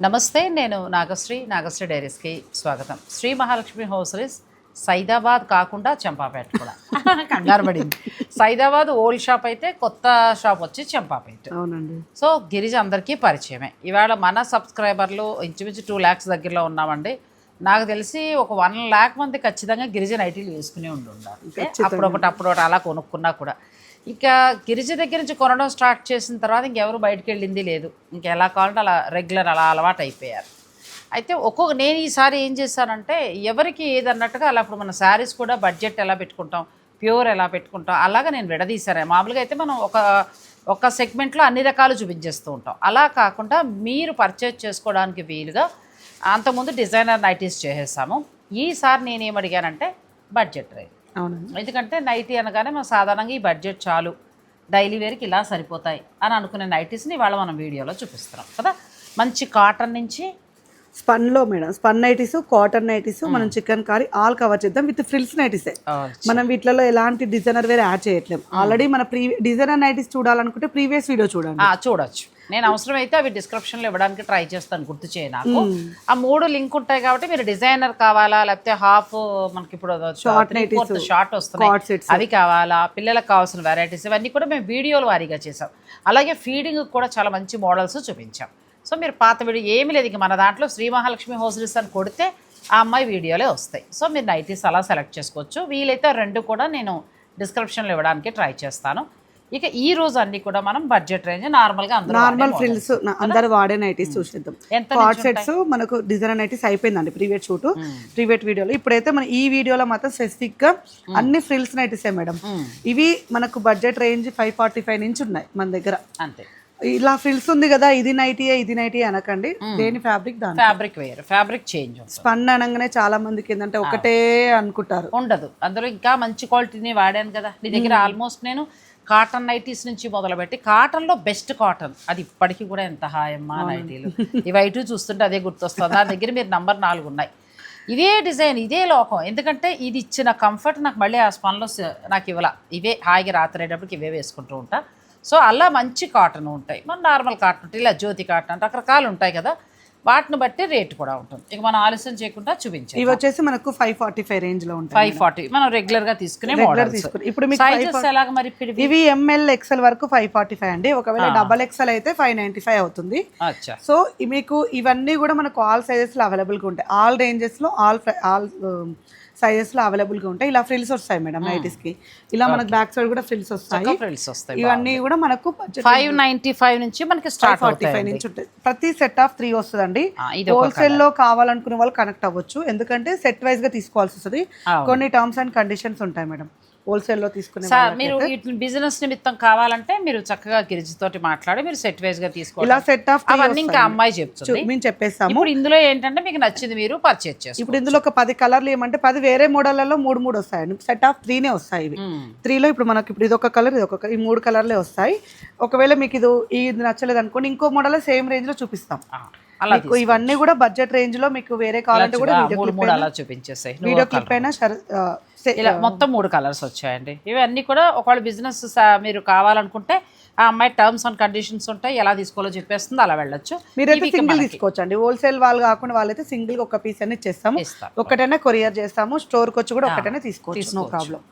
నమస్తే నేను నాగశ్రీ నాగశ్రీ డైరీస్కి స్వాగతం. శ్రీ మహాలక్ష్మి హోసరీస్ సైదాబాద్ కాకుండా చంపాపేట కూడా. కంగారు పడింది. సైదాబాద్ ఓల్డ్ షాప్ అయితే కొత్త షాప్ వచ్చి చంపాపేట. అవునండి. సో గిరిజ అందరికీ పరిచయమే. ఇవాళ మన సబ్స్క్రైబర్లు ఇంచుమించు టూ ల్యాక్స్ దగ్గరలో ఉన్నామండి. నాకు తెలిసి ఒక వన్ ల్యాక్ మంది ఖచ్చితంగా గిరిజన ఐటీలు వేసుకుని ఉండి ఉండాలి అప్పుడు ఒకటి అప్పుడు ఒకటి అలా కొనుక్కున్నా కూడా. ఇక గిరిజ దగ్గర నుంచి కొనడం స్టార్ట్ చేసిన తర్వాత ఇంకెవరు బయటకు వెళ్ళింది లేదు. ఇంకెలా కావాలంటే అలా రెగ్యులర్ అలా అలవాటు అయిపోయారు. అయితే ఒక్కొక్క నేను ఈసారి ఏం చేశానంటే ఎవరికి ఏదన్నట్టుగా అలా ఇప్పుడు మన శారీస్ కూడా బడ్జెట్ ఎలా పెట్టుకుంటాం ప్యూర్ ఎలా పెట్టుకుంటాం అలాగా నేను విడదీశాను. మామూలుగా అయితే మనం ఒక ఒక సెగ్మెంట్లో అన్ని రకాలు చూపించేస్తూ ఉంటాం. అలా కాకుండా మీరు పర్చేజ్ చేసుకోవడానికి వీలుగా అంతకుముందు డిజైనర్ నైటీస్ చేసేసాము. ఈసారి నేనేం అడిగానంటే బడ్జెట్ రేట్ అవును ఎందుకంటే నైటీ అనగానే మనం సాధారణంగా ఈ బడ్జెట్ చాలు. డైలీ వేర్కి ఇలా సరిపోతాయి అని అనుకునే నైటీస్ని ఇవాళ మనం వీడియోలో చూపిస్తున్నాం కదా. మంచి కాటన్ నుంచి స్పన్లో madam. Spun nighties cotton nighties మనం చికెన్ కారీ ఆల్ కవర్ చేద్దాం విత్ ఫ్రిల్స్ నైటీసే. మనం వీటిలో ఎలాంటి డిజైనర్ వేరే యాడ్ చేయట్లేం. ఆల్రెడీ మన ప్రీ డిజైనర్ నైటీస్ చూడాలనుకుంటే ప్రీవియస్ వీడియో చూడండి. ఆ, చూడొచ్చు. నేను అవసరమైతే అవి డిస్క్రిప్షన్లో ఇవ్వడానికి ట్రై చేస్తాను గుర్తు చేయ నాకు. ఆ మూడు లింక్ ఉంటాయి కాబట్టి మీరు డిజైనర్ కావాలా లేకపోతే హాఫ్ మనకి ఇప్పుడు షార్ట్ వస్తున్నాయి. sets. అవి కావాలా పిల్లలకు కావాల్సిన వెరైటీస్ ఇవన్నీ కూడా మేము వీడియోల వారీగా చేసాం అలాగే ఫీడింగ్ కూడా చాలా మంచి మోడల్స్ చూపించాం. సో మీరు పాత వీడియో ఏమీ లేదు. ఇంక మన దాంట్లో శ్రీ మహాలక్ష్మి హోస్టల్స్ అని కొడితే ఆ అమ్మాయి వీడియోలే వస్తాయి. సో మీరు నైటీస్ అలా సెలెక్ట్ చేసుకోవచ్చు. వీలైతే రెండు కూడా నేను డిస్క్రిప్షన్లో ఇవ్వడానికి ట్రై చేస్తాను. ఇక ఈ రోజు అన్ని కూడా మనం బడ్జెట్ రేంజ్ నార్మల్గా అందరూ నార్మల్ ఫ్రిల్స్ అందరు వాడే నైటీస్ చూసేద్దాం. కార్డ్ సెట్స్ మనకు డిజైనర్ నైటీస్ అయిపోయిందండి ప్రీవియట్ షూట్. ప్రీవియట్ వీడియోలో. ఇప్పుడైతే మన ఈ వీడియోలో మాత్రం స్పెసిఫిక్గా అన్ని ఫ్రిల్స్ నైటీసే మేడం. ఇవి మనకు budget range five forty five నుంచి ఉన్నాయి మన దగ్గర. అంతే. ఇలా ఫ్రిల్స్ ఉంది కదా ఇది నైటీ ఇది నైటీ అనకండి. దేని ఫ్యాబ్రిక్ దాని ఫ్యాబ్రిక్ వేరు ఫ్యాబ్రిక్ చేంజ్ స్పన్ అనగానే చాలా మందికి ఏంటంటే ఒకటే అనుకుంటారు. ఉండదు. అందులో ఇంకా మంచి క్వాలిటీని వాడాను కదా. నీ దగ్గర ఆల్మోస్ట్ నేను కాటన్ నైటీస్ నుంచి మొదలుపెట్టి కాటన్లో బెస్ట్ కాటన్ అది ఇప్పటికీ కూడా ఎంత హాయమ్మా నైటీలు. ఇవి ఇటు చూస్తుంటే అదే గుర్తొస్తుంది. నా దగ్గర మీరు నంబర్ నాలుగు ఉన్నాయి. ఇదే డిజైన్ ఇదే లోకం. ఎందుకంటే ఇది ఇచ్చిన కంఫర్ట్ నాకు మళ్ళీ ఆ స్పన్లో నాకు ఇవ్వాల. ఇవే హాయిగా రాత్రేటప్పటికి ఇవే వేసుకుంటూ ఉంటా. సో అలా మంచి కాటన్ ఉంటాయి. మన నార్మల్ కాటన్ ఉంటాయి ఇలా జ్యోతి కాటన్ రకరకాలు ఉంటాయి కదా. వాటిని బట్టి రేట్ కూడా ఉంటుంది. ఇక మనం ఆలస్యం చేయకుండా చూపించాలి ఇవి వచ్చేసి మనకు ఫైవ్ ఫార్టీ ఫైవ్ రేంజ్లో ఉంటాయి ఫైవ్ ఫార్టీ మనం రెగ్యులర్గా తీసుకునే ఇప్పుడు మీకు సైజెస్ ఎలాగ మరి ఇవి? ఎంఎల్ ఎక్సెల్ వరకు ఫైవ్ ఫార్టీ ఫైవ్ అండి. ఒకవేళ డబల్ ఎక్సెల్ అయితే ఫైవ్ నైన్టీ ఫైవ్ అవుతుంది. అచ్చా. సో మీకు ఇవన్నీ కూడా మనకు ఆల్ సైజెస్లో అవైలబుల్గా ఉంటాయి. ఆల్ రేంజెస్లో ఆల్ ఆల్ సైజెస్లో అవైలబుల్గా ఉంటాయి. ఇలా ఫ్రిల్స్ వస్తాయి మేడం నైటీస్కి. ఇలా మనకు బ్యాక్ సైడ్ కూడా ఫ్రిల్స్ వస్తాయి. ఫ్రిల్స్ వస్తాయి ఇవన్నీ కూడా మనకు ఫైవ్ నైన్టీ ఫైవ్ నుంచి మనకి స్టార్ట్ ఫార్టీ ఫైవ్ నుంచి ఉంటాయి. ప్రతి సెట్ ఆఫ్ త్రీ వస్తుందండి. ఆ, ఇది ఒక హోల్సేల్లో కావాలనుకునే వాళ్ళు కనెక్ట్ అవ్వచ్చు. ఎందుకంటే సెట్ వైజ్గా తీసుకోవాల్సి వస్తుంది. కొన్ని టర్మ్స్ అండ్ కండిషన్స్ ఉంటాయి మేడం. హోల్సేల్లో తీసుకునే సార్ మీరు బిజినెస్ నిమిత్తం కావాలంటే మీరు చక్కగా గిరిజి తోటి మాట్లాడి మీరు సెట్ వైజ్గా తీసుకోవాలి ఇలా సెట్ ఆఫ్ అవన్నీ ఇంకా అమ్మాయి చెప్తుంది. మేము చెప్పేస్తాము. ఇప్పుడు ఇందులో ఏంటంటే మీకు నచ్చింది మీరు పర్చేజ్ చేసుకో ఇప్పుడు ఇందులో ఒక పది కలర్లు ఏమంటే పది వేరే మోడళ్ళలో మూడు మూడు వస్తాయండి సెట్ ఆఫ్ త్రీనే వస్తాయి ఇవి. త్రీలో ఇప్పుడు మనకి ఇప్పుడు ఇది ఒక కలర్ ఇది ఒక ఈ మూడు కలర్లే వస్తాయి. ఒకవేళ మీకు ఇది ఇది నచ్చలేదు అనుకోండి ఇంకో మోడల్ సేమ్ రేంజ్లో చూపిస్తాం. మీకు ఇవన్నీ కూడా బడ్జెట్ రేంజ్లో మీకు వేరే కావాలంటే కూడా. వీడియో క్లిప్ చూపించేసాయి. వీడియో క్లిప్ అయినా ఇలా మొత్తం మూడు కలర్స్ వచ్చాయండి. ఇవన్నీ కూడా ఒకవేళ బిజినెస్ మీరు కావాలనుకుంటే ఆ అమ్మాయి టర్మ్స్ అండ్ కండిషన్స్ ఉంటాయి ఎలా తీసుకోవాలో చెప్పేస్తుంది అలా వెళ్ళొచ్చు. మీరైతే సింగిల్ తీసుకోవచ్చు అండి హోల్సేల్ వాళ్ళు కాకుండా వాళ్ళైతే సింగిల్ ఒక పీస్ అనేది ఇస్తాం. ఒకటైనా కొరియర్ చేస్తాము స్టోర్కి వచ్చి కూడా ఒకటైనా తీసుకోవచ్చు నో ప్రాబ్లం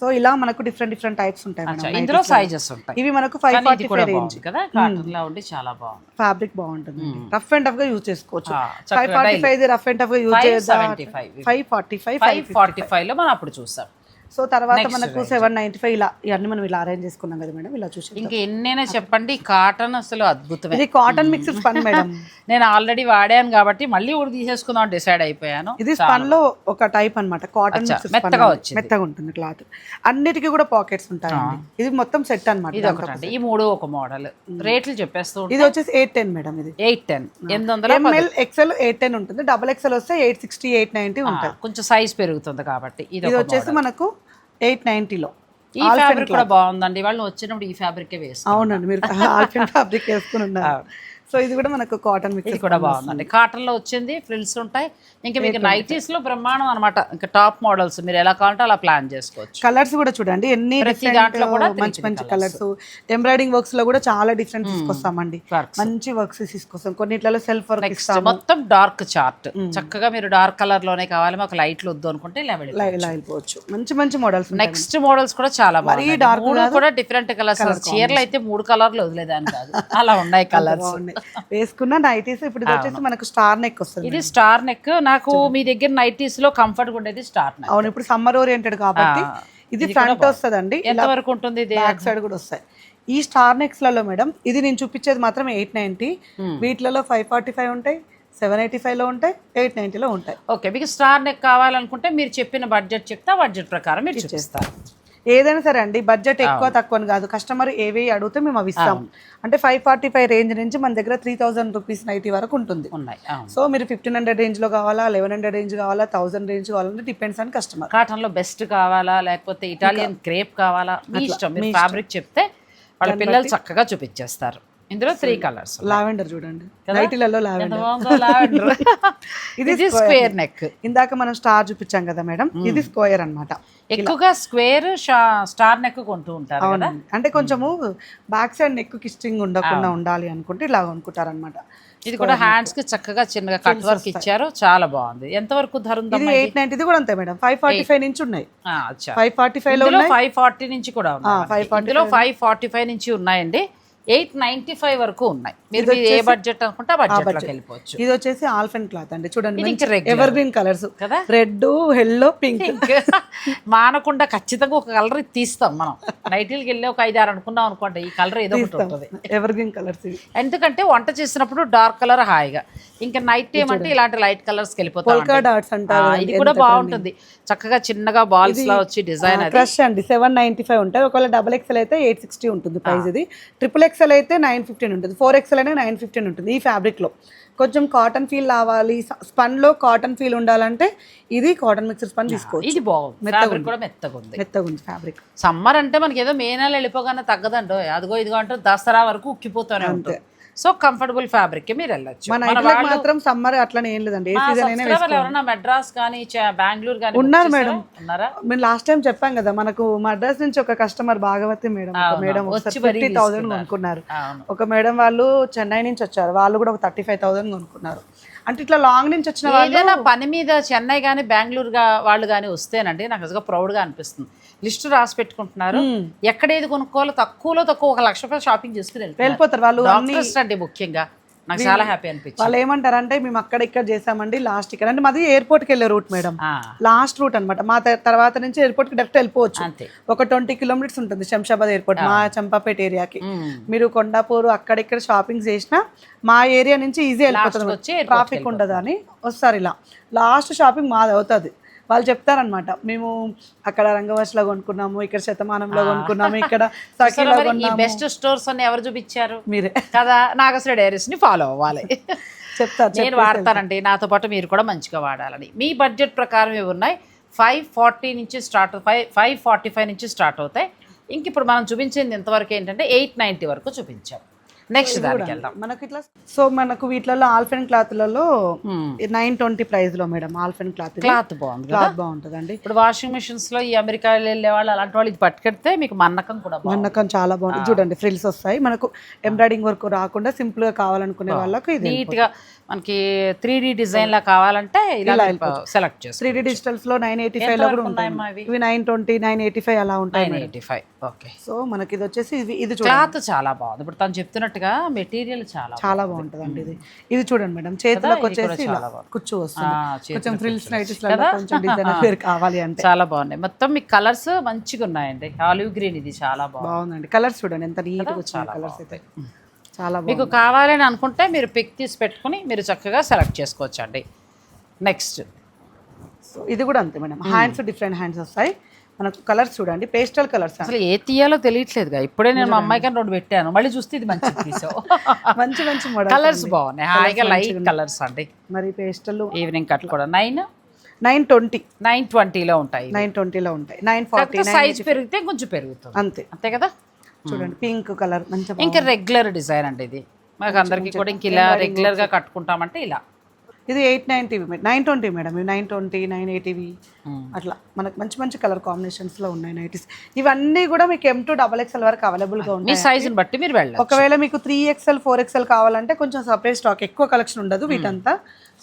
సో ఇలా మనకు డిఫరెంట్ డిఫరెంట్ టైప్స్ ఉంటాయి ఇందులో సైజెస్ ఉంటాయి. ఇవి మనకు ఫైవ్ ఫార్టీ ఫైవ్ రేంజ్ కదా? కాటన్లో ఉండి చాలా బాగుంది. ఫ్యాబ్రిక్ బాగుంటుంది రఫ్ అండ్ టఫ్గా యూజ్ చేసుకోవచ్చు. Five forty five rough and టఫ్గా యూజ్ చేద్దాం five forty five five forty ఫైవ్లో మనం అప్పుడు చూసాం సో తర్వాత మనకు సెవెన్ నైన్టీ ఫైవ్ ఇలా ఇవన్నీ మనం ఇలా అరేంజ్ చేసుకున్నాం కదా మేడం ఇలా చూసి ఇంకా ఎన్నైనా చెప్పండి కాటన్ అసలు అద్భుతమే. ఇది కాటన్ మిక్స్ స్పన్ మేడం. నేను ఆల్రెడీ వాడాను కాబట్టి మళ్ళీ ఒకటి తీసేసుకుందాం డిసైడ్ అయిపోయాను. ఇది స్పన్లో ఒక టైప్ అన్నమాట. కాటన్ మెత్తగా వచ్చింది. మెత్తగా ఉంటుంది క్లాత్ అన్నిటికీ కూడా పాకెట్స్ ఉంటాయండి. ఇది మొత్తం సెట్ అన్నమాట ఇది ఒకటండి. ఈ మూడు ఒక మోడల్ రేట్లు చెప్పేస్తూ ఇది వచ్చేసి ఎయిట్ టెన్ మేడం ఇది. ఎయిట్ టెన్ ఎనిమిది వందల M L XL eight ten ఉంటుంది. డబల్ ఎక్సెల్ వస్తే ఎయిట్ సిక్స్టీ ఎయిట్ నైన్టీ ఉంటుంది కొంచెం సైజ్ పెరుగుతుంది కాబట్టి ఇది వచ్చేసి మనకు ఎయిట్ నైన్టీలో. ఈ ఫ్యాబ్రిక్ కూడా బాగుందండి. వాళ్ళు వచ్చినప్పుడు ఈ ఫ్యాబ్రిక్ వేసుకో అవునండి మీరు ఆల్ఫిన్ ఫ్యాబ్రిక్ వేసుకుని ఉన్నారు. సో ఇది కూడా మనకు కాటన్ మిక్స్ కూడా బాగుందండి కాటన్లో వచ్చింది ఫ్రిల్స్ ఉంటాయి. ఇంకా మీకు నైటీస్లో బ్రహ్మాండం అనమాట ఇంకా టాప్ మోడల్స్ మీరు ఎలా కావాలంటే అలా ప్లాన్ చేసుకోవచ్చు. కలర్స్ కూడా చూడండి ఎన్ని దాంట్లో కూడా three మంచి మంచి కలర్స్ ఎంబ్రాయిడింగ్ వర్క్స్లో కూడా చాలా డిఫరెంట్ తీసుకొస్తామండి. Works. మంచి వర్క్స్ తీసుకొస్తాం. కొన్నిట్లలో సెల్ఫ్ వర్క్ నెక్స్ట్ మొత్తం డార్క్ చార్ట్ చక్కగా మీరు డార్క్ కలర్లోనే కావాలి మాకు లైట్లు వద్దు అనుకుంటే ఇలా వెళ్ళిపోవచ్చు. మంచి మంచి మోడల్స్ నెక్స్ట్ మోడల్స్ కూడా చాలా బాగున్నాయి. dark మూడు కూడా డిఫరెంట్ కలర్స్ చీరలు అయితే మూడు కలర్లు వదిలేదాని కాదు. అలా ఉన్నాయి కలర్స్ బాగున్నాయి. వేసుకున్న నైటీస్ ఇప్పుడు ఇది వచ్చేసి మనకు స్టార్ నెక్ వస్తుంది. ఇది స్టార్ నెక్. నాకు మీ దగ్గర నైటీస్లో కంఫర్ట్ ఉండేది స్టార్ నెక్. అవును ఇప్పుడు సమ్మర్ ఓరియంటెడ్ కాబట్టి ఇది ఫ్రంట్ వస్తుందండి. ఎంత వరకు ఉంటుంది ఇది? బ్యాక్ సైడ్ కూడా వస్తాయి. ఈ స్టార్ నెక్స్లలో మేడం ఇది నేను చూపించేది మాత్రం ఎయిట్ నైన్టీ. వీటిలలో ఫైవ్ ఫార్టీ ఫైవ్ ఉంటాయి సెవెన్ ఎయిటీ ఫైవ్లో ఉంటాయి ఎయిట్ నైన్టీలో ఉంటాయి. ఓకే మీకు స్టార్ నెక్ కావాలనుకుంటే మీరు చెప్పిన బడ్జెట్ చెప్తే బడ్జెట్ ప్రకారం మీరు చూపిస్తారు. ఏదైనా సరే అండి బడ్జెట్ ఎక్కువ తక్కువ కాదు. కస్టమర్ ఏవి అడిగితే మేము అవి ఇస్తాం. అంటే ఫైవ్ ఫార్టీ ఫైవ్ రేంజ్ నుంచి మన దగ్గర త్రీ థౌసండ్ రూపీస్ నైటీ వరకు ఉంటుంది. సో మీరు ఫిఫ్టీన్ హండ్రెడ్ రేంజ్లో కావాలా లెవెన్ హండ్రెడ్ రేంజ్ కావాలా థౌసండ్ రేంజ్ కావాలంటే డిపెండ్స్ ఆన్ కస్టమర్ కాటన్లో బెస్ట్ కావాలా లేకపోతే ఇటాలియన్ క్రేప్ కావాలా? మీ ఇష్టం. ఫ్యాబ్రిక్ చెప్తే వాళ్ళ పిల్లలు చక్కగా చూపించేస్తారు. ఇందులో త్రీ కలర్స్ లావెండర్ చూడండి. నైటీలలో లావెండర్ ఇది స్క్వేర్ నెక్ ఇందాక మనం స్టార్ చూపించాం కదా మేడం ఇది స్క్వేర్ అన్నమాట. ఎక్కువగా స్క్వేర్ స్టార్ నెక్ కొంటూ ఉంటారు అంటే కొంచెము బ్యాక్ సైడ్ నెక్ కిస్టింగ్ ఉండకుండా ఉండాలి అనుకుంటే ఇలా అనుకుంటారన్నమాట ఇది కూడా హ్యాండ్స్కి చక్కగా చిన్నగా కట్ వర్క్ ఇచ్చారు. చాలా బాగుంది. ఎంత వరకు ధర ఇది ఉందమ్మా ఎయిట్ నైన్టీ కూడా అంతే మేడం. ఫైవ్ ఫార్టీ ఫైవ్ నుంచి ఉన్నాయి. ఆ, అచ్చా. ఫైవ్ ఫార్టీ ఫైవ్లో ఫైవ్ ఫార్టీ నుంచి కూడా five మనకి. ఇందులో ఫైవ్ ఫార్టీ ఫైవ్ నుంచి ఉన్నాయండి. ఎయిట్ నైన్టీ ఫైవ్ వరకు ఉన్నాయి. మీరు ఏ బడ్జెట్ అనుకుంటే ఆ బడ్జెట్ వెళ్ళిపోవచ్చు. ఇది వచ్చేసి ఆల్ఫెన్ క్లాత్ అండి. చూడండి. ఎవర్ గ్రీన్ కలర్స్ కదా? రెడ్ ఎల్లో పింక్ మానకుండా ఖచ్చితంగా ఒక కలర్ తీస్తాం మనం. నైటీలకి వెళ్ళి ఒక ఐదు ఆరు అనుకున్నాం అనుకోండి ఈ కలర్ ఏదో ఒకటి ఉంటుంది. ఎవర్ గ్రీన్ కలర్స్ ఎందుకంటే వంట చేసినప్పుడు డార్క్ కలర్ హాయిగా. ఇంకా నైట్ టైం అంటే ఇలాంటి లైట్ కలర్స్ వెళ్ళిపోతాం ఇది కూడా బాగుంటుంది. చక్కగా చిన్నగా బాల్స్ లా వచ్చి డిజైన్ అది. క్రష్ అండి సెవెన్ నైన్టీ ఫైవ్ ఉంటుంది. ఒకవేళ డబల్ ఎక్స్ఎల్ అయితే ఎయిట్ సిక్స్టీ ఉంటుంది ప్రైస్ ఇది. ట్రిపుల్ ఎక్స్ఎల్ అయితే నైన్ ఫిఫ్టీన్ ఉంటుంది. ఫోర్ ఎక్స్ఎల్ అయినా నైన్ ఫిఫ్టీన్ ఉంటుంది ఈ fabric లో. కొంచెం కాటన్ ఫీల్ రావాలి. స్పన్లో కాటన్ ఫీల్ ఉండాలంటే ఇది కాటన్ మిక్సర్ స్పన్ తీసుకోవచ్చు. ఇది బాగుంది. కూడా మెత్తగా ఉంది. మెత్తగా ఉంది. ఫ్యాబ్రిక్ సమ్మర్ అంటే మనకి ఏదో మే నెల వెళ్ళిపోగానే తగ్గదండో. అదిగో ఇదిగో అంటే దసరా వరకు ఉక్కిపోతూనే ఉంటుంది. సో కంఫర్టబుల్ ఫ్యాబ్రిక్ మీరు వెళ్ళొచ్చు. మన ఇంట్లోకి మాత్రం సమ్మర్ అట్లనే ఏం లేదండి. ఏ సీజన్ అయినా subscriber ఎవరైనా మెడ్రాస్ కానీ బెంగళూరు కానీ ఉన్నారు మేడం. ఉన్నారా? మేము లాస్ట్ టైం చెప్పాం కదా మనకు మద్రాస్ నుంచి ఒక కస్టమర్ భాగవతి మేడం ఒక అవును, మేడం వచ్చి మరీ ఫిఫ్టీ థౌసండ్ తీసుకున్నారు. కొనుక్కున్నారు. అవును. ఒక మేడం వాళ్ళు చెన్నై నుంచి వచ్చారు వాళ్ళు కూడా ఒక థర్టీ ఫైవ్ థౌసండ్ కొనుక్కున్నారు. అంటే ఇట్లా లాంగ్ నుంచి వచ్చిన వాళ్ళు ఏదైనా పని మీద చెన్నై కానీ బెంగళూరు గా- వాళ్ళు కానీ వస్తేనండి నాకు నిజంగా ప్రౌడ్గా అనిపిస్తుంది. లిస్ట్ రాసి పెట్టుకుంటున్నారు. ఎక్కడ ఏది కొనుక్కోవాలో తక్కువలో తక్కువ ఒక లక్ష రూపాయలు షాపింగ్ చేసుకుని వెళ్ళిపోతారు వాళ్ళు డాక్టర్స్ అండి ముఖ్యంగా నాకు చాలా హ్యాపీ అనిపించింది. వాళ్ళు ఏమంటారంటే మేము అక్కడ ఇక్కడ చేసామండి లాస్ట్ ఇక్కడ. అంటే మాది ఎయిర్పోర్ట్కి వెళ్ళే రూట్ మేడం లాస్ట్ రూట్ అన్నమాట. మా తర్వాత నుంచి ఎయిర్పోర్ట్కి డైరెక్ట్ వెళ్ళిపోవచ్చు. అంతే. ఒక ట్వంటీ కిలోమీటర్స్ ఉంటుంది శంషాబాద్ ఎయిర్పోర్ట్ మా చంపాపేట ఏరియాకి. మీరు కొండాపూర్ అక్కడిక్కడ షాపింగ్ చేసినా మా ఏరియా నుంచి ఈజీ వెళ్ళిపోతుంది ట్రాఫిక్ ఉండదు అని వస్తారు ఇలా. లాస్ట్ షాపింగ్ మాది అవుతుంది. వాళ్ళు చెప్తారనమాట మేము అక్కడ రంగవర్షలో కొనుక్కున్నాము ఇక్కడ శతమానంలో కొనుక్కున్నాము ఇక్కడ సఖీలో కొన్నాము. బెస్ట్ స్టోర్స్ అని ఎవరు చూపించారు? మీరే. కదా నాగశ్రీ డైరీస్ని ఫాలో అవ్వాలి. చెప్తారు నేను వాడతానండి నాతో పాటు మీరు కూడా మంచిగా వాడాలని. మీ బడ్జెట్ ప్రకారం ఇవి ఉన్నాయి. ఫైవ్ ఫార్టీ నుంచి start five five forty five నుంచి స్టార్ట్ అవుతాయి. ఇంక ఇప్పుడు మనం చూపించింది ఎంతవరకు ఏంటంటే ఎయిట్ నైంటీ వరకు చూపించాం. నెక్స్ట్ దానికి వెళ్దాం మనకి ఇట్లా సో మనకు వీటిలలో ఆల్ఫెన్ క్లాత్లలో. నైన్ ట్వంటీ ప్రైస్లో మేడం ఆల్ఫెన్ క్లాత్ క్లాత్ బాగుంది క్లాత్ బాగుంటుందండి. ఇప్పుడు వాషింగ్ మిషన్స్లో ఈ అమెరికా వెళ్ళే వాళ్ళు అలాంటి వాళ్ళు ఇది పట్టుకెడితే మీకు మన్నకం కూడా మన్నకం చాలా బాగుంటుంది. చూడండి ఫ్రిల్స్ వస్తాయి. మనకు ఎంబ్రాయిడింగ్ వర్క్ రాకుండా సింపుల్గా కావాలనుకునే వాళ్ళకు ఇది నీట్గా మనకి త్రీ డి డిజైన్ లా కావాలంటే ఇలా సెలెక్ట్ చేస్తాం త్రీ డి డిజిటల్స్లో నైన్ ఎయిటీ ఫైవ్లో కూడా ఉంటాయి ఇవి? Nine twenty nine eighty five అలా ఉంటాయి nine eighty five okay so మనకి ఇది వచ్చేసి ఇది ఇది క్లాత్ చాలా బాగుంది. ఇప్పుడు తను చెప్తున్నట్టుగా మెటీరియల్ చాలా చాలా బాగుంటుంది అండి ఇది. ఇది చూడండి మేడం. చేతిలోకి వచ్చేసి చాలా. కుచ్చు ఆ, వస్తుంది. చేతిలో కొంచెం ఫ్రిల్స్ నైటీస్? కొంచెం డిజైన్ కావాలి అంటే. చాలా బాగున్నాయి మొత్తం మీకు కలర్స్ మంచిగా ఉన్నాయండి ఆలివ్ గ్రీన్ ఇది చాలా బాగుంది. బాగుందండి. కలర్స్ చూడండి ఎంత నీట్గా వచ్చిన కలర్స్ అయితే. చాలా మీకు కావాలని అనుకుంటే మీరు పిక్ తీసి పెట్టుకుని మీరు చక్కగా సెలెక్ట్ చేసుకోవచ్చు అండి నెక్స్ట్ సో ఇది కూడా అంతే మేడం. హ్యాండ్స్ డిఫరెంట్ హ్యాండ్స్ వస్తాయి. మనకు కలర్స్ చూడండి. పేస్టల్ కలర్స్ అసలు ఏ తీయాలో తెలియట్లేదుగా. ఇప్పుడే నేను మా అమ్మాయికి రెండు పెట్టాను. మళ్ళీ చూస్తే ఇది మంచిది తీసావు మంచి మంచి మోడల్ కలర్స్ బాగున్నాయి. హాయిగా లైట్ కలర్స్ అండి. మరి పేస్టల్ ఈవినింగ్ కట్ కూడా. Nine nine twenty. నైన్ ట్వంటీలో ఉంటాయి నైన్ ట్వంటీలో ఉంటాయి. నైన్ ఫార్టీ సైజ్ పెరిగితే కొంచెం పెరుగుతుంది. అంతే. అంతే కదా? చూడండి పింక్ కలర్ మంచి ఇంకా రెగ్యులర్ డిజైన్ అండి ఇది. మాకు అందరికీ కూడా ఇంక ఇలా రెగ్యులర్గా కట్టుకుంటామంటే ఇలా. ఇది eight ninety nine twenty madam ఇవి నైన్ ట్వంటీ నైన్ ఎయిటీవి అట్లా. మనకు మంచి మంచి కలర్ కాంబినేషన్స్లో ఉన్నాయి నైటీస్ ఇవన్నీ కూడా మీకు ఎం టు డబల్ ఎక్స్ఎల్ వరకు అవైలబుల్గా మీ ఉన్నాయి సైజుని బట్టి మీరు వెళ్ళాలి ఒకవేళ మీకు త్రీ ఎక్స్ఎల్ ఫోర్ ఎక్స్ఎల్ కావాలంటే కొంచెం సపరేట్ స్టాక్ ఎక్కువ కలెక్షన్ ఉండదు వీటంతా.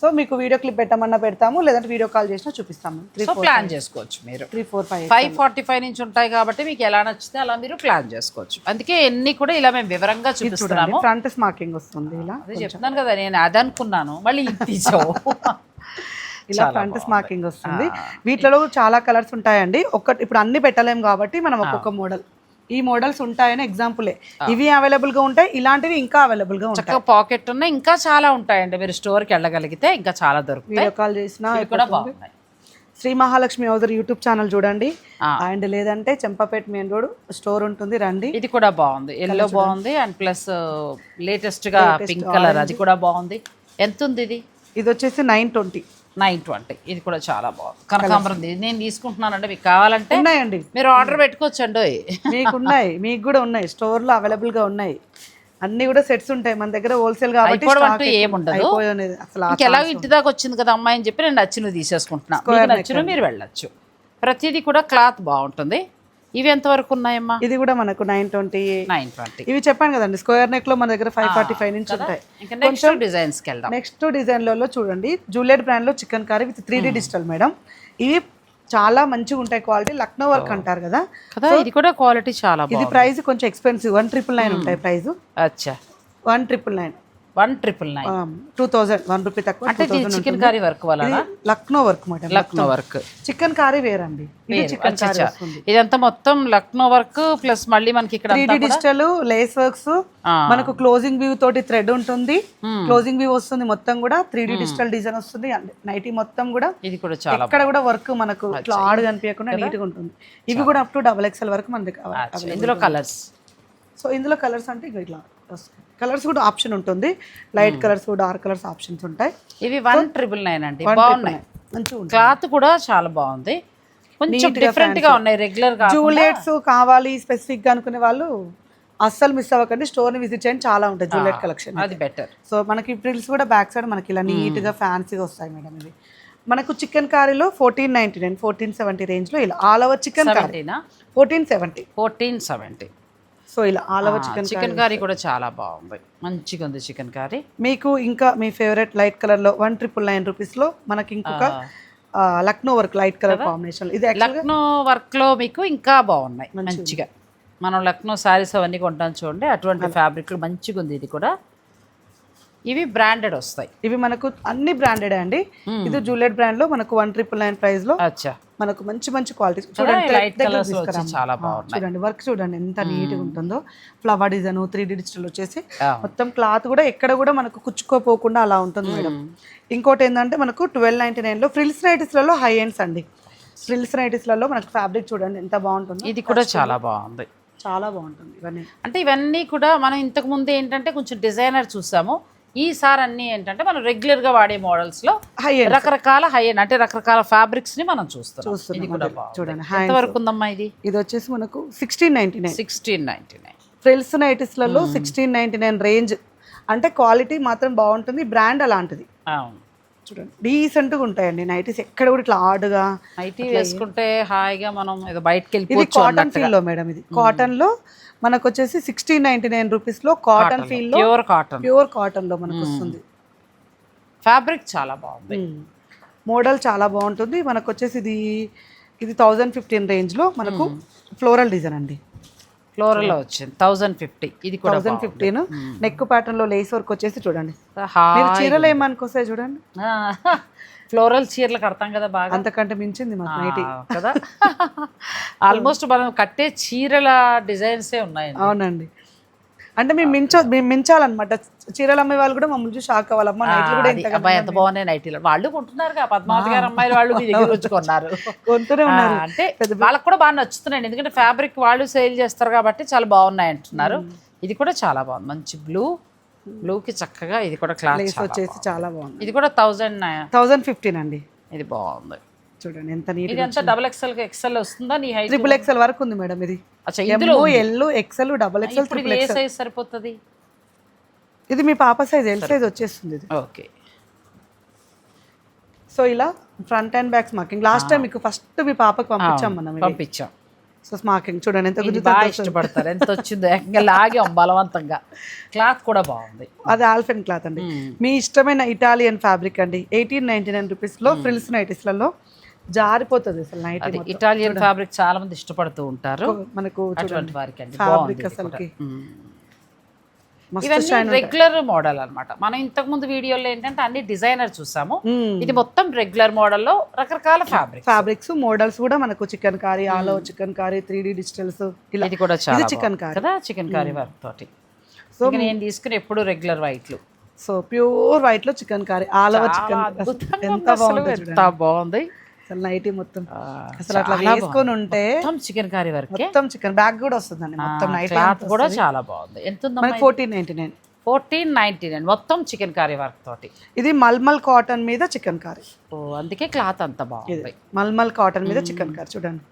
సో మీకు వీడియో క్లిప్ పెట్టమన్నా పెడతాము లేదంటే వీడియో కాల్ చేసినా చూపిస్తాము. త్రీ సో ప్లాన్ చేసుకోవచ్చు మీరు. Three four five five forty five నుంచి ఉంటాయి కాబట్టి మీకు ఎలా నచ్చితే అలా మీరు ప్లాన్ చేసుకోవచ్చు. అందుకే ఎన్ని కూడా ఇలా మేము వివరంగా చూపిస్తున్నాము. ఫ్రంట్ స్మాకింగ్ వస్తుంది ఇలా అదే చెప్తున్నాను కదా నేను అది అనుకున్నాను. మళ్ళీ ఇది ఇలా ఫ్రంట్ స్మాకింగ్ వస్తుంది. వీటిలో చాలా కలర్స్ ఉంటాయండి. ఒక్క ఇప్పుడు అన్ని పెట్టలేం కాబట్టి మనం ఒక్కొక్క మోడల్. ఈ మోడల్స్ ఉంటాయని ఎగ్జాంపులే ఇవి అవైలబుల్గా ఉంటాయి ఇలాంటివి ఇంకా అవైలబుల్గా ఉంటాయి. పాకెట్ ఉన్నాయి ఇంకా చాలా ఉంటాయండి. మీరు స్టోర్కి వెళ్ళగలిగితే ఇంకా చాలా దొరుకుతాయి. వీడియో కాల్ చేసినా కూడా శ్రీ మహాలక్ష్మి హౌజర్ యూట్యూబ్ ఛానల్ చూడండి. అండ్ లేదంటే చెంపపేట మెయిన్ రోడ్ స్టోర్ ఉంటుంది రండి. ఇది కూడా బాగుంది. ఎల్లో బాగుంది అండ్ ప్లస్ లేటెస్ట్గా పింక్ కలర్ అది కూడా బాగుంది. ఎంత ఉంది ఇది? ఇది వచ్చేసి నైన్ ట్వంటీ నైన్ ట్వంటీ ఇది కూడా చాలా బాగుంది. కనకాంబరం నేను తీసుకుంటున్నానంటే మీకు కావాలంటే ఉన్నాయండి. మీరు ఆర్డర్ పెట్టుకోవచ్చండి మీకు ఉన్నాయి మీకు కూడా ఉన్నాయి. స్టోర్లో అవైలబుల్గా ఉన్నాయి. అన్ని కూడా సెట్స్ ఉంటాయి. మన దగ్గర హోల్సేల్ కాబట్టి ఏముండదు. అసలు ఇంకెలాగో ఇంటి దాకా వచ్చింది కదా అమ్మాయి అని చెప్పి నేను నచ్చిన మీరు వెళ్ళొచ్చు. ప్రతిదీ కూడా క్లాత్ బాగుంటుంది. ఇవి ఎంతవరకు ఉన్నాయమ్మా? ఇది కూడా మనకు నైన్ ట్వంటీ నైన్ ట్వంటీ. ఇవి చెప్పాను కదండి స్క్వేర్ నెక్లో మన దగ్గర ఫైవ్ ఫార్టీ ఫైవ్ నుంచి ఉంటాయి. డిజైన్స్కి వెళ్దాం. నెక్స్ట్ డిజైన్లలో చూడండి జూలియట్ బ్రాండ్లో chikankari with three digital madam ఇవి చాలా మంచిగా ఉంటాయి క్వాలిటీ లక్నో వర్క్ అంటారు కదా. కదా ఇది కూడా క్వాలిటీ చాలా ఇది ప్రైస్ కొంచెం ఎక్స్పెన్సివ్ వన్ ట్రిపుల్ నైన్ ఉంటాయి ప్రైస్ అచ్చా. One triple nine one triple nine. Two thousand one rupee తక్కువ అంటే చికెన్ కర్రీ వర్క్ వల్ల Lucknow work madam Lucknow. Work. Chikankari వేరండి. ఇది చికెన్ వస్తుంది. ఇదంతా మొత్తం లక్నో వర్క్ ప్లస్ మళ్ళీ మనకి ఇక్కడ త్రీ డిజిటల్ లేస్ వర్క్స్. మనకు క్లోజింగ్ వ్యూ తోటి థ్రెడ్ ఉంటుంది. క్లోజింగ్ వ్యూ వస్తుంది మొత్తం కూడా త్రీ డిజిటల్ డిజైన్ వస్తుంది. నైటీ మొత్తం కూడా ఇది కూడా చాలా ఎక్కడ కూడా వర్క్ మనకు ఇట్లా ఆడు కనిపించకుండా నీట్గా ఉంటుంది. ఇవి కూడా అప్ టు డబల్ ఎక్స్ఎల్ వరకు మనకి. ఇందులో కలర్స్ సో ఇందులో కలర్స్ అంటే ఇట్లా కలర్స్ కూడా ఆప్షన్ ఉంటుంది. Light colours dark colours options ఉంటాయి. ఇవి వన్ ట్రిపుల్ నైన్ అండి. బాగున్నాయి. మంచిగా క్లాత్ కూడా చాలా బాగుంది. కొంచెం డిఫరెంట్గా ఉన్నాయి రెగ్యులర్గా జూలియట్స్ కావాలి స్పెసిఫిక్గా అనుకునే వాళ్ళు అస్సలు మిస్ అవ్వకండి. స్టోర్ని విజిట్ చేయండి చాలా ఉంటుంది జూలియట్ కలెక్షన్ అది బెటర్ సో మనకి ప్రిల్స్ కూడా బ్యాక్ సైడ్ మనకి ఇలా నీట్గా ఫ్యాన్సీగా వస్తాయి మేడం ఇవి. మనకు చికెన్ కారీలో fourteen ninety nine fourteen seventy రేంజ్లో ఇలా all over chikankari సెవెంటీనా fourteen seventy fourteen seventy so ఇలా all over chikankari chikankari కూడా చాలా బాగుంది. మంచిగా ఉంది చికెన్ కర్రీ. మీకు ఇంకా మీ ఫేవరెట్ లైట్ కలర్లో వన్ ట్రిపుల్ నైన్ రూపీస్లో మనకి ఇంకొక Lucknow work light colour combination ఇది లక్నో వర్క్లో మీకు ఇంకా బాగున్నాయి మంచిగా. మనం లక్నో శారీస్ అవన్నీ కొంటాం చూడండి అటువంటి ఫ్యాబ్రిక్లు మంచిగా ఉంది ఇది కూడా. ఇవి బ్రాండెడ్ వస్తాయి. ఇవి మనకు అన్ని బ్రాండెడ్ అండి. ఇది జూలియట్ బ్రాండ్లో మనకు వన్ ట్రిపుల్ నైన్ ప్రైస్లో అచ్చా. మనకు మంచి మంచి క్వాలిటీ కదా, చూడండి. చాలా. చూడండి వర్క్ చూడండి ఎంత నీట్గా ఉంటుందో. ఫ్లవర్ డిజైన్ త్రీ డిజిటల్ వచ్చేసి. మొత్తం క్లాత్ కూడా ఎక్కడ కూడా మనకు కుచ్చుకోపోకుండా అలా ఉంటుంది మేడం. ఇంకోటి ఏంటంటే మనకు ట్వెల్వ్ నైన్టీ నైన్లో ఫ్రిల్స్ నైటీస్లలో హై ఎండ్స్ అండి. ఫ్రిల్స్ నైటీస్లలో మనకు ఫ్యాబ్రిక్ చూడండి ఎంత బాగుంటుందో. ఇది కూడా చాలా బాగుంది. చాలా బాగుంటుంది ఇవన్నీ. అంటే ఇవన్నీ కూడా మనం ఇంతకు ముందు ఏంటంటే కొంచెం డిజైనర్ చూసాము. ఈసారి అన్ని ఏంటంటే మనం రెగ్యులర్గా వాడే మోడల్స్లో హై రకరకాల హై అంటే రకరకాల ఫ్యాబ్రిక్స్ని మనం. బాగుంది. చూడండి, ఎంత వరకు ఉందమ్మా ఇది? ఇది వచ్చేసి మనకు sixteen ninety nine sixteen ninety nine frills నైటీస్లలో sixteen ninety nine range అంటే క్వాలిటీ మాత్రం బాగుంటుంది బ్రాండ్ అలాంటిది. అవును. చూడండి డీసెంట్గా ఉంటాయండి నైటీస్ ఎక్కడ కూడా ఇట్లా ఆడుగా నైటీ వేసుకుంటే హాయిగా మనం ఏదో బయటకి ఇది వెళ్ళిపోవచ్చు కాటన్ అన్నట్టుగా. ఫీల్లో మేడం ఇది. కాటన్లో మనకు వచ్చేసి సిక్స్టీన్ నైన్టీ నైన్ రూపీస్లో కాటన్ ఫీల్లో ప్యూర్ కాటన్ ప్యూర్ కాటన్లో మనకు వస్తుంది ఫ్యాబ్రిక్ చాలా బాగుంది. మోడల్ చాలా బాగుంటుంది. మనకు వచ్చేసి ఇది ఇది థౌజండ్ ఫిఫ్టీన్ రేంజ్లో మనకు ఫ్లోరల్ డిజైన్ అండి. ఫ్లోరల్లో వచ్చింది. థౌజండ్ ఫిఫ్టీ ఇది కూడా థౌజండ్ ఫిఫ్టీన్ నెక్ ప్యాటర్న్లో లేస్ వర్క్ వచ్చేసి చూడండి. చీరలు ఏమనుకొస్తాయి చూడండి. ఫ్లోరల్ చీరలు కడతాం కదా బాగా. అంతకంటే మించింది మాకు నైటీ. కదా. ఆల్మోస్ట్ మనం కట్టే చీరల డిజైన్సే ఉన్నాయండి. అవునండి. అంటే మేము మించ మేము మించాలన్నమాట. చీరలు అమ్మే వాళ్ళు కూడా మమ్మల్ని చూసి షాక్ అవ్వాలమ్మా నైట్లు కూడా ఇంత అబ్బాయి ఎంత బాగున్నాయి నైటీలు. వాళ్ళు కొంటున్నారు పద్మావతి గారు అమ్మాయిలు వాళ్ళు మీ దగ్గర వచ్చి కొన్నారు. కొంటూనే ఉన్నారు. అంటే వాళ్ళకి కూడా బాగా నచ్చుతున్నాయండి. ఎందుకంటే ఫ్యాబ్రిక్ వాళ్ళు సేల్ చేస్తారు కాబట్టి చాలా బాగున్నాయి అంటున్నారు. ఇది కూడా చాలా బాగుంది. మంచి బ్లూ బ్లూకి చక్కగా ఇది కూడా క్లాత్ లేస్ వచ్చేసి చాలా బాగుంది. ఇది కూడా థౌజండ్ థౌజండ్ ఫిఫ్టీన్ అండి. ఇది బాగుంది. చూడండి ఎంత నీట్ ఇది డబుల్ ఎక్స్ఎల్ ఎక్స్ఎల్ వస్తుందా? నీ హైట్ ట్రిపుల్ ఎక్స్ఎల్ వరకు ఉంది మేడం ఇది. ఇందులో ఎల్ ఎక్స్ఎల్ డబల్ ఇప్పుడు ఇది ఏ సైజ్ సరిపోతుంది? ఇది మీ పాప సైజ్ ఎల్ సైజ్ వచ్చేస్తుంది ఇది. ఓకే. సో ఇలా front and back smocking last time మీకు ఫస్ట్ మీ పాపకు పంపించాం మనం. పంపించాం. సో స్మాకింగ్ చూడండి ఎంత బాగా ఇష్టపడతారు? ఎంత వచ్చిందో. లాగాం బలవంతంగా. క్లాత్ కూడా బాగుంది. అది ఆల్ఫెన్ క్లాత్ అండి. మీ ఇష్టమైన ఇటాలియన్ ఫ్యాబ్రిక్ అండి. ఎయిటీన్ నైన్టీ నైన్ రూపీస్లో ఫ్రిల్స్ నైటీస్లలో జారిపోతుంది అసలు నైట్ ఇటాలియన్ ఫ్యాబ్రిక్ చాలా మంది ఇష్టపడుతూ ఉంటారు. మనకు అటువంటి వారికి ఫ్యాబ్రిక్ అసలుకి. ఇవన్నీ రెగ్యులర్ మోడల్ అన్నమాట. మనం ఇంతకు ముందు వీడియోలో ఏంటంటే అన్ని డిజైనర్ చూసాము. ఇది మొత్తం రెగ్యులర్ మోడల్లో రకరకాల ఫ్యాబ్రిక్ ఫ్యాబ్రిక్స్ మోడల్స్ కూడా మనకు చికెన్ కారీ ఆలో chikankari three D digitals ఇది కూడా చాలా చికెన్ కారీ కదా చికెన్ కర్రీ వర్క్ తోటి. సో నేను తీసుకుని ఎప్పుడు రెగ్యులర్ వైట్లు సో ప్యూర్ వైట్లో chikankari all over chikan ఎంత బాగుంది. అసలు నైటీ మొత్తం. అసలు అట్లా వేసుకొని ఉంటే చికెన్ కర్రీ వర్క్. మొత్తం చికెన్ బ్యాగ్ కూడా వస్తుందండి. మొత్తం నైట్ క్లాత్ కూడా చాలా బాగుంది. ఎంత fourteen ninety nine fourteen ninety nine మొత్తం చికెన్ కర్రీ వర్క్ తోటి. ఇది మల్మల్ కాటన్ మీద చికెన్ కారీ ఓ అందుకే క్లాత్ అంత బాగుంది. మల్మల్ కాటన్ మీద చికెన్ కారీ చూడండి.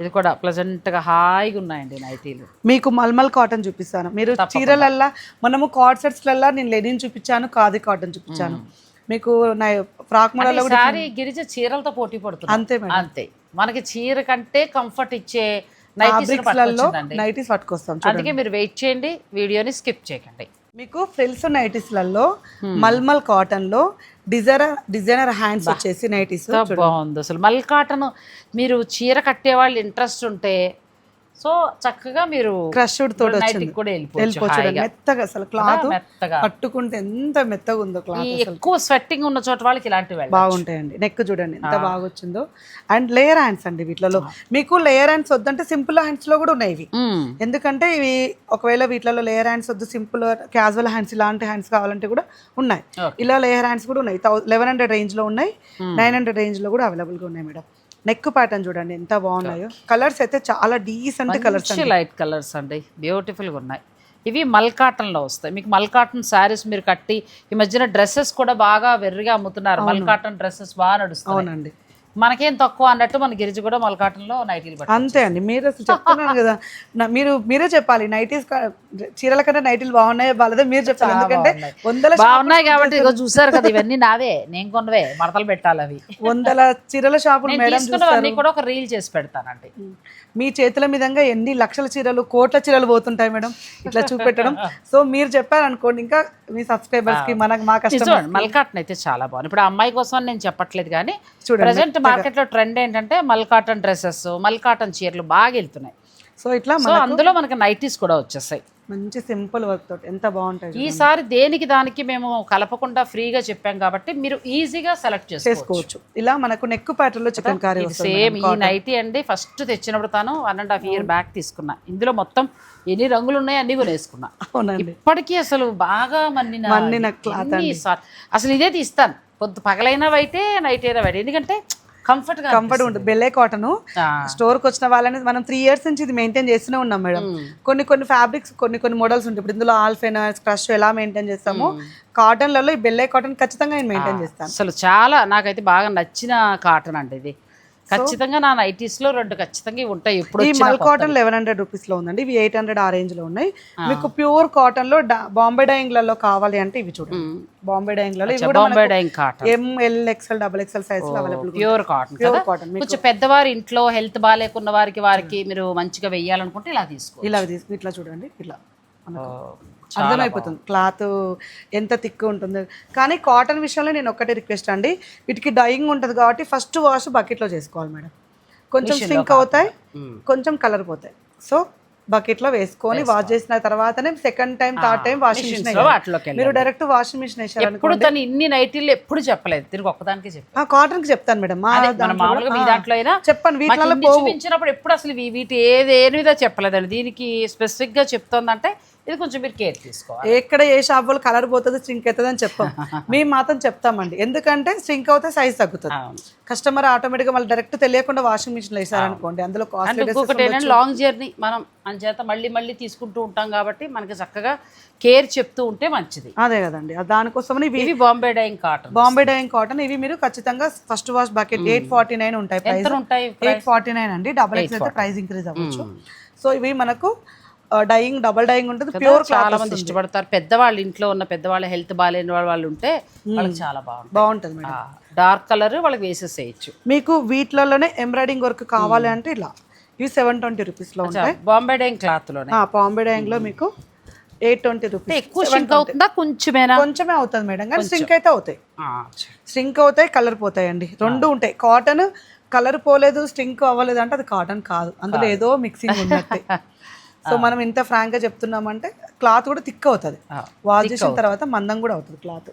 ఇది కూడా ప్లెజెంట్గా హాయిగా ఉన్నాయండి నైటీలు. మీకు మల్మల్ కాటన్ చూపిస్తాను. మీరు చీరలల్లా మనము కార్డ్ సెట్స్లల్లా నేను లెనిన్ చూపించాను ఖాదీ కాటన్ చూపించాను. మీకు నా ఫ్రాక్ మోడల్ సారీ గిరిజ చీరలతో పోటీ పడుతుంది అంతే అంతే. మనకి చీర కంటే కంఫర్ట్ ఇచ్చే నైటీస్ పట్టుకొస్తాం అందుకే మీరు వెయిట్ చేయండి వీడియోని స్కిప్ చేయకండి. మీకు ఫ్రిల్స్ నైటీస్లలో మల్మల్ కాటన్లో డిజైనర్ డిజైనర్ హ్యాండ్స్ వచ్చేసి నైటీస్ బాగుంది అసలు. మల్ కాటన్ మీరు చీర కట్టే వాళ్ళు ఇంట్రెస్ట్ ఉంటే సో చక్కగా మీరు క్రష్డ్ తోటి కూడా వెళ్ళిపోవచ్చు. మెత్తగా అసలు క్లాత్ మెత్తగా. పట్టుకుంటే ఎంత మెత్తగా ఉందో క్లాత్ ఎక్కువ స్వెట్టింగ్ ఉన్న చోట వాళ్ళకి ఇలాంటివి బాగుంటాయండి. నెక్ చూడండి ఎంత బాగా వచ్చిందో అండ్ లేయర్ హ్యాండ్స్ అండి వీటిలలో. మీకు లేయర్ హ్యాండ్స్ వద్దంటే సింపుల్ హ్యాండ్స్లో కూడా ఉన్నాయి ఇవి. ఎందుకంటే ఇవి ఒకవేళ వీటిలలో లేయర్ హ్యాండ్స్ వద్దు సింపుల్ క్యాజువల్ హ్యాండ్స్ ఇలాంటి హ్యాండ్స్ కావాలంటే కూడా ఉన్నాయి. ఇలా లేయర్ హ్యాండ్స్ కూడా ఉన్నాయి. లెవెన్ హండ్రెడ్ రేంజ్లో ఉన్నాయి. నైన్ హండ్రెడ్ రేంజ్లో కూడా అవైలబుల్గా ఉన్నాయి మేడం. నెక్ ప్యాటర్న్ చూడండి ఎంత బాగున్నాయో. కలర్స్ అయితే చాలా డీసెంట్ కలర్స్ లైట్ కలర్స్ అండి. బ్యూటిఫుల్గా ఉన్నాయి. ఇవి మల్ కాటన్లో వస్తాయి. మీకు మల్ కాటన్ శారీస్ మీరు కట్టి ఈ మధ్యన డ్రెస్సెస్ కూడా బాగా వెర్రిగా అమ్ముతున్నారు. మల్ కాటన్ డ్రెస్సెస్ బాగా నడుస్తాయి అవునండి. మనకేం తక్కువ అన్నట్టు మన గిరిజి కూడా మల్ కాటన్లో నైటీలు అంతే అండి మీరు అసలు చెప్తున్నాను కదా. మీరు మీరే చెప్పాలి నైటీస్ చీరల కంటే నైటీలు బాగున్నాయి బాగాలేదో మీరు చెప్పాలి ఎందుకంటే వందల బాగున్నాయి కాబట్టి ఇగో చూసారు కదా ఇవన్నీ నావే నేను కొన్నవే మడతలు పెట్టాలి అవి. వందల చీరల షాపులు మేడం కూడా ఒక రీల్ చేసి పెడతానండి. మీ చేతుల మీదంగా ఎన్ని లక్షల చీరలు కోట్ల చీరలు పోతుంటాయి మేడం? ఇట్లా చూపెట్టడం. సో మీరు చెప్పారనుకోండి ఇంకా మీ సబ్స్క్రైబర్స్కి మనకు మా కష్టం చూడండి మల్ కాటన్ అయితే చాలా బాగుంది. ఇప్పుడు ఆ అమ్మాయి కోసం నేను చెప్పట్లేదు కానీ ప్రజెంట్ మార్కెట్లో ట్రెండ్ ఏంటంటే మల్ కాటన్ డ్రెస్సెస్ మల్ కాటన్ చీరలు బాగా వెళ్తున్నాయి. సో ఇట్లా సో అందులో మనకి నైటీస్ కూడా వచ్చేసాయి. మంచి సింపుల్ వర్క్ తోటి ఎంత బాగుంటాయి ఈసారి దేనికి దానికి మేము కలపకుండా ఫ్రీగా చెప్పాం కాబట్టి మీరు ఈజీగా సెలెక్ట్ చేసుకోవచ్చు. ఇలా మనకు నెక్ ప్యాటర్న్లో చికెన్ వస్తుంది సేమ్ ఈ నైటీ అండి. ఫస్ట్ తెచ్చినప్పుడు తాను one and half year back తీసుకున్నా. ఇందులో మొత్తం ఎన్ని రంగులు ఉన్నాయి అన్ని కొనేసుకున్నా అవునండి. ఇప్పటికీ అసలు బాగా మన్నిన మన్నిన సార్- అసలు ఇదే తీస్తాను. పొద్దు పగలైనా వైటే నైట్ అయినా వైట్. ఎందుకంటే కంఫర్ట్ కంఫర్ట్ ఉంటుంది. బెల్లే కాటన్ ఆ, స్టోర్కి వచ్చిన వాళ్ళని మనం త్రీ ఇయర్స్ నుంచి ఇది మెయింటైన్ చేస్తూనే ఉన్నాం మేడం. కొన్ని కొన్ని ఫ్యాబ్రిక్స్ కొన్ని కొన్ని మోడల్స్ ఉంటాయి. ఇప్పుడు ఇందులో ఆల్ఫెన్ క్రష్ ఎలా మెయింటైన్ చేస్తామో కాటన్లలో ఈ బెల్లే కాటన్ ఖచ్చితంగా నేను మెయింటైన్ చేస్తాను. అసలు చాలా నాకైతే బాగా నచ్చిన కాటన్ అండి ఇది. ఖచ్చితంగా నా నైటీస్లో రెండు ఖచ్చితంగా ఉంటాయి ఎప్పుడు ఈ మల్ కాటన్ లెవెన్ హండ్రెడ్ రూపీస్లో ఉందండి. ఇవి ఎయిట్ హండ్రెడ్ ఆ రేంజ్లో ఉన్నాయి మీకు ప్యూర్ కాటన్లో బాంబే డైయింగ్లలో కావాలి అంటే ఇవి చూడండి. Bombay డైయింగ్లలో Bombay dyeing cotton. M L XL double XL సైజ్లో available pure cotton pure cotton. కొంచెం పెద్దవారి ఇంట్లో హెల్త్ బాగాలేకున్న వారికి వారికి మీరు మంచిగా వెయ్యాలనుకుంటే ఇలా తీసుకో ఇలా తీసుకు ఇట్లా చూడండి ఇట్లా అర్థమైపోతుంది. క్లాత్ ఎంత థిక్ ఉంటుంది. కానీ కాటన్ విషయంలో నేను ఒక్కటే రిక్వెస్ట్ అండి. వీటికి డైయింగ్ ఉంటుంది కాబట్టి ఫస్ట్ వాష్ బకెట్లో చేసుకోవాలి మేడం. కొంచెం స్ట్రింక్ అవుతాయి కొంచెం కలర్ పోతాయి. సో బకెట్లో వేసుకొని వాష్ చేసిన తర్వాతనే second time third time washing మిషన్లో. మీరు డైరెక్ట్ వాషింగ్ మిషన్ వేసారు తను ఇన్ని నైటీలు ఎప్పుడు చెప్పలేదు. తిరిగి ఒక్కదానికి చెప్పి. కాటన్కి చెప్తాను మేడం. మామూలుగా మీ దాంట్లో అయినా చెప్పండి ఇన్ని చూపించినప్పుడు ఎప్పుడు అసలు వీటి ఏది ఏది మీద చెప్పలేదండి. దీనికి స్పెసిఫిక్గా చెప్తోందంటే ఇది కొంచెం మీరు కేర్ తీసుకోవాలి. ఎక్కడ ఏ షాప్ వాళ్ళు కలర్ పోతుంది స్ట్రింక్ అవుతుంది అని చెప్పాం. మేము మాత్రం చెప్తామండి. ఎందుకంటే స్ట్రింక్ అవుతే సైజ్ తగ్గుతుంది. కస్టమర్ ఆటోమేటిక్గా వాళ్ళు డైరెక్ట్ తెలియకుండా వాషింగ్ మిషన్ వేసారనుకోండి అందులో ఏంటంటే లాంగ్ జర్నీ మనం అంచేత మళ్ళీ మళ్ళీ తీసుకుంటూ ఉంటాం కాబట్టి మనకి చక్కగా కేర్ చెప్తూ ఉంటే మంచిది. అదే కదండి. ఆ దానికోసమని ఇవి Bombay dyeing cotton Bombay dyeing cotton ఇవి మీరు ఖచ్చితంగా first wash bucket eight forty nine ఉంటాయి ప్రైస్. ఎంత ఉంటాయి ఎయిట్ ఫార్టీ నైన్ అండి. డబల్ ఎక్స్ అయితే ప్రైస్ ఇంక్రీజ్ అవ్వచ్చు. సో ఇవి మనకు డైయింగ్ డబల్ డైయింగ్ ఉంటుంది ప్యూర్ చాలా మంది ఇష్టపడతారు. పెద్దవాళ్ళు ఇంట్లో ఉన్న పెద్దవాళ్ళ హెల్త్ బాగాలేని వాళ్ళ వాళ్ళు ఉంటే వాళ్ళకి చాలా బాగుంటుంది. బాగుంటుంది డార్క్ కలర్ వాళ్ళకి వేసేసేయచ్చు. మీకు వీటిలలోనే ఎంబ్రాయిడింగ్ వర్క్ కావాలి అంటే ఇలా. ఇవి సెవెన్ ట్వంటీ రూపీస్లో ఉంటాయి. బాంబే డైయింగ్ క్లాత్లోనే. పాంబే డైయింగ్లో మీకు ఎయిట్ ట్వంటీ రూపీస్. ఎక్కువ షింక్ అవుతుందా? కొంచెమేనా? కొంచెమే అవుతుంది మేడం కానీ స్ట్రింక్ అయితే అవుతాయి. స్ట్రింక్ అవుతాయి కలర్ పోతాయండి. రెండు ఉంటాయి. కాటన్ కలర్ పోలేదు స్ట్రింక్ అవ్వలేదు అంటే అది కాటన్ కాదు. అందులో ఏదో మిక్సింగ్ ఉన్నట్టే. సో మనం ఇంత ఫ్రాంక్గా చెప్తున్నామంటే క్లాత్ కూడా థిక్ అవుతుంది. వాష్ చేసిన తర్వాత మందం కూడా అవుతుంది క్లాత్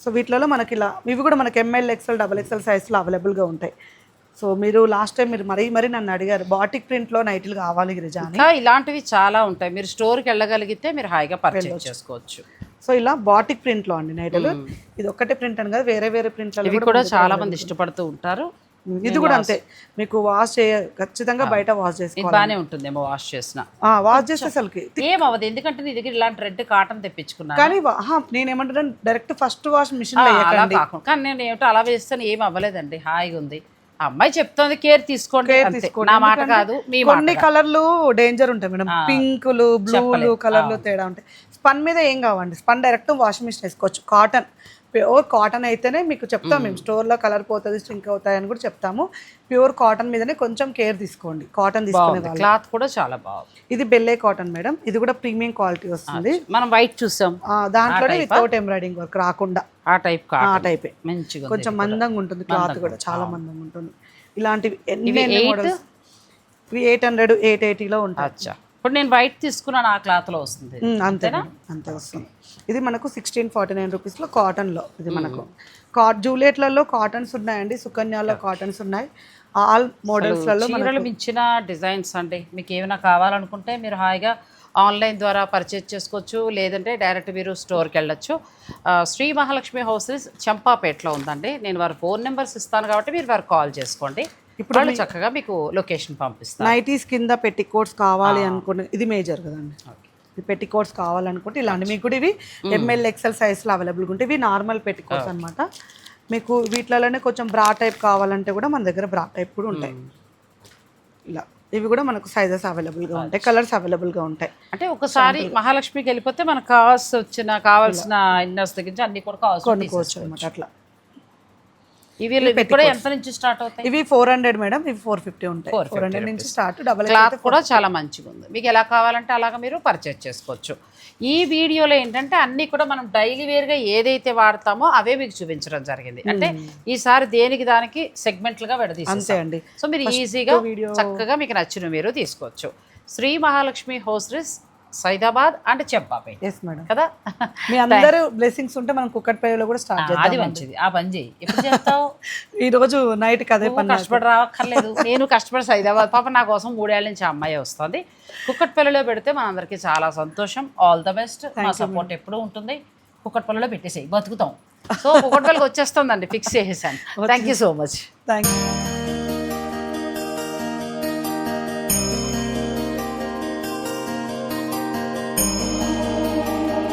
సో వీటిలలో మనకి ఇలా ఇవి కూడా మనకి ఎంఎల్ ఎక్స్ఎల్ డబల్ ఎక్స్ఎల్ సైజ్లో అవైలబుల్గా ఉంటాయి. సో మీరు లాస్ట్ టైం మీరు మరీ మరీ నన్ను అడిగారు బాటిక్ ప్రింట్లో నైట్లు కావాలి గిరిజా ఇలాంటివి చాలా ఉంటాయి. మీరు స్టోర్కి వెళ్ళగలిగితే మీరు హాయిగా పర్చేజ్ చేసుకోవచ్చు. సో ఇలా బాటిక్ ప్రింట్లో అండి నైట్లు ఇది ఒక్కటే ప్రింట్ అని కదా వేరే వేరే ప్రింట్లలో ఇవి కూడా చాలా మంది ఇష్టపడుతూ ఉంటారు. ఇది కూడా అంతే. మీకు వాష్ చేయ ఖచ్చితంగా బయట వాష్ చేసుకోవాలి. బాగానే ఉంటుందేమో వాష్ చేసిన. ఆ, వాష్ చేస్తే అసలుకి. ఏం అవ్వదు ఎందుకంటే నీ దగ్గర ఇలాంటి రెడ్ కాటన్ తెప్పించుకున్నాను. కానీ నేను ఏమంటాను డైరెక్ట్ ఫస్ట్ వాష్ మిషన్ కాకుండా కానీ నేను ఏమిటో అలా వేస్తాను ఏం అవ్వలేదండి హాయిగా ఉంది. అమ్మాయి చెప్తోంది కేర్ తీసుకోండి. నా మాట కాదు మీ కొన్ని కలర్లు డేంజర్ ఉంటాయి మేడం. పింకులు బ్లూలు కలర్లు తేడా ఉంటాయి. స్పన్ మీద ఏం కావండి. స్పన్ డైరెక్ట్ వాషింగ్ మిషన్ వేసుకోవచ్చు. కాటన్. ప్యూర్ కాటన్ అయితేనే మీకు చెప్తాం మేము. స్టోర్లో కలర్ పోతుంది స్ట్రింక్ అవుతాయి అని కూడా చెప్తాము. ప్యూర్ కాటన్ మీదనే కొంచెం కేర్ తీసుకోండి. కాటన్ తీసుకునే క్లాత్ కూడా చాలా బాగుంది. ఇది బెల్లే కాటన్ మేడం. ఇది కూడా ప్రీమియం క్వాలిటీ వస్తుంది. మనం వైట్ చూసాం. దాంట్లోనే వితౌట్ ఎంబ్రాయిడింగ్ వర్క్ రాకుండా. ఆ టైప్ ఆ టైపే. మంచిగా. కొంచెం మందంగా ఉంటుంది క్లాత్ కూడా. చాలా మందంగా ఉంటుంది. ఇలాంటివి ఎన్ని? మోడల్స్ ఇవి ఎయిట్ హండ్రెడ్ ఎయిట్ ఎయిటీలో ఉంటాయి. ఇప్పుడు నేను వైట్ తీసుకున్నాను ఆ క్లాత్లో వస్తుంది. ఉమ్, అంతే వస్తుంది. ఇది మనకు సిక్స్టీన్ ఫార్టీ నైన్ రూపీస్లో కాటన్లో ఇది మనకు. కా జూలియట్లలో కాటన్స్ ఉన్నాయండి సుకన్యాలో కాటన్స్ ఉన్నాయి. ఆల్ మోడల్స్లలో చీరలు మించిన డిజైన్స్ అండి. మీకు ఏమైనా కావాలనుకుంటే మీరు హాయిగా ఆన్లైన్ ద్వారా పర్చేజ్ చేసుకోవచ్చు లేదంటే డైరెక్ట్ మీరు స్టోర్కి వెళ్ళొచ్చు. శ్రీ మహాలక్ష్మి హౌసెస్ చంపాపేటలో ఉందండి. నేను వారి ఫోన్ నెంబర్స్ ఇస్తాను కాబట్టి మీరు వారు కాల్ చేసుకోండి. ఇప్పుడు వాళ్ళు చక్కగా మీకు లొకేషన్ పంపిస్తారు. నైటీస్ కింద పెట్టి కోట్స్ కావాలి అనుకునే ఇది మేజర్ కదండి. పెట్టి కోట్స్ కావాలనుకుంటే ఇలాంటి మీకు కూడా ఇవి ఎంఎల్ ఎక్సెల్ సైజ్లో అవైలబుల్గా ఉంటాయి ఇవి నార్మల్ పెట్టి కోట్స్ అనమాట మీకు వీటిలోనే కొంచెం బ్రా టైప్ కావాలంటే కూడా మన దగ్గర బ్రా టైప్ కూడా ఉంటాయి. ఇలా. ఇవి కూడా మనకు సైజెస్ అవైలబుల్గా ఉంటాయి కలర్స్ అవైలబుల్గా ఉంటాయి. అంటే ఒకసారి మహాలక్ష్మికి వెళ్ళిపోతే మనకు కావాల్సి వచ్చిన కావాల్సిన ఇన్నర్స్ దగ్గర అన్ని కూడా కావాల్సి కొనుక్కోవచ్చు అనమాట అట్లా. ఇవి కూడా ఎంత నుంచి స్టార్ట్ అవుతాయి? ఇవి ఫోర్ హండ్రెడ్ మేడం ఇవి ఫోర్ ఫిఫ్టీ ఉంటాయి. ఫోర్ హండ్రెడ్ నుంచి స్టార్ట్ డబల్ క్లాత్ కూడా చాలా మంచిగా ఉంది. మీకు ఎలా కావాలంటే అలాగా మీరు పర్చేజ్ చేసుకోవచ్చు. ఈ వీడియోలో ఏంటంటే అన్నీ కూడా మనం డైలీ వేర్గా ఏదైతే వాడతామో అవే మీకు చూపించడం జరిగింది. అంటే ఈసారి దేనికి దానికి సెగ్మెంట్లుగా అండి. సో మీరు ఈజీగా చక్కగా మీకు నచ్చిన మీరు తీసుకోవచ్చు. Shri Mahalakshmi hostess Saidabad and Champapet. Yes madam కదా? మీ అందరూ బ్లెస్సింగ్స్ ఉంటే మనం కుక్కట్పల్లిలో కూడా స్టార్ట్ చేద్దాం అది మంచిది. ఆ పని చేయి ఎప్పుడు చేస్తావు? ఈ రోజు నైట్ నువ్వు పని కష్టపడి రావక్కర్లేదు. నేను కష్టపడి సైదాబాద్. పాప నా కోసం మూడేళ్ళ నుంచి అమ్మాయి వస్తుంది. కుక్కట్పల్లిలో పెడితే మనందరికీ చాలా సంతోషం. ఆల్ ద బెస్ట్ మా సపోర్ట్ ఎప్పుడూ ఉంటుంది. కుక్కట్పల్లిలో పెట్టేసేయి. బతుకుతాం. సో కుక్కట్పల్లికి వచ్చేస్తుందండి ఫిక్స్ చేసేసాను. Thank you so much thank you